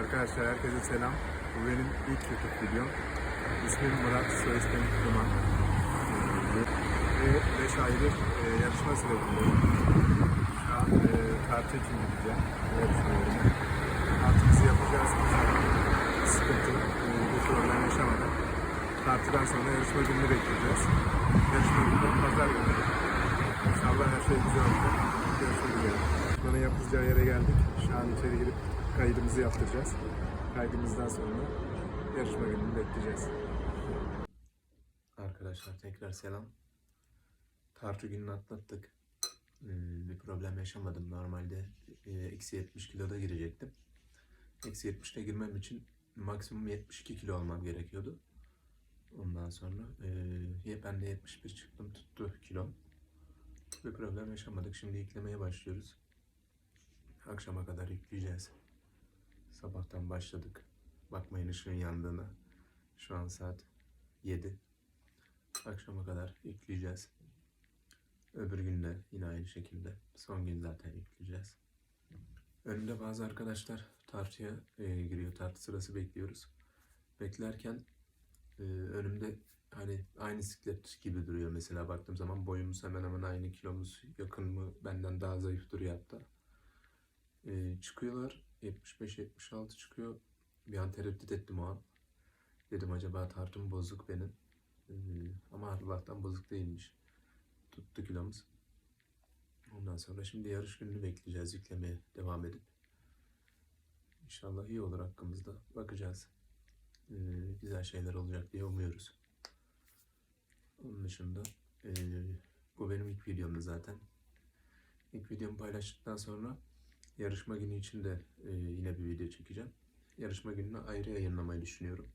Arkadaşlar herkese selam. Bu benim ilk YouTube videom. İsmim Murat, soy ismim Duman. Ve 5 aydır e, yarışma sürecindeyim. Şu an e, tartı için gideceğim. Yarışma yerine. Tartımızı yapacağız. Sıkıntı, e, bir problem yaşamadan. Tartıdan sonra yarışma gününü bekleyeceğiz. Yarışma günü pazar günü. İnşallah her şey güzel olacak. Görüşmek üzere. Bana yapılacağı yere geldik. Şu an içeri girip kaydımızı yaptıracağız. Kaydımızdan sonra yarışma gününü bekleyeceğiz. Arkadaşlar tekrar selam. Tartı gününü atlattık. Ee, bir problem yaşamadım. Normalde e, eksi 70 kiloda girecektim. Eksi 70'te girmem için maksimum 72 kilo olmam gerekiyordu. Ondan sonra e, ben de 71 çıktım tuttu kilom. Bir problem yaşamadık. Şimdi yüklemeye başlıyoruz. Akşama kadar yükleyeceğiz. Sabahtan başladık. Bakmayın ışığın yandığına. Şu an saat 7. Akşama kadar yükleyeceğiz. Öbür günde yine aynı şekilde. Son gün zaten yükleyeceğiz. Önümde bazı arkadaşlar tartıya e, giriyor. Tartı sırası bekliyoruz. Beklerken e, önümde hani aynı siklet gibi duruyor. Mesela baktığım zaman boyumuz hemen hemen aynı kilomuz yakın mı benden daha zayıf duruyor hatta. E, çıkıyorlar 75-76 çıkıyor. Bir an tereddüt ettim o an. Dedim acaba tartım bozuk benim. Ee, ama Allah'tan bozuk değilmiş. Tuttu kilomuz. Ondan sonra şimdi yarış gününü bekleyeceğiz yüklemeye devam edip. İnşallah iyi olur hakkımızda. Bakacağız. Ee, güzel şeyler olacak diye umuyoruz. Onun dışında ee, bu benim ilk videomdu zaten. İlk videomu paylaştıktan sonra yarışma günü için de ee, yine bir video çekeceğim. Yarışma gününü ayrı yayınlamayı düşünüyorum.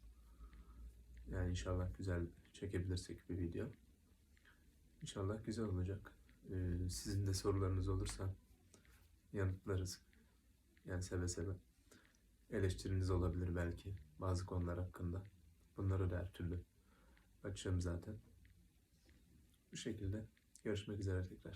Yani inşallah güzel çekebilirsek bir video. İnşallah güzel olacak. Ee, sizin de sorularınız olursa yanıtlarız. Yani seve seve. Eleştiriniz olabilir belki bazı konular hakkında. Bunları da her türlü açığım zaten. Bu şekilde görüşmek üzere tekrar.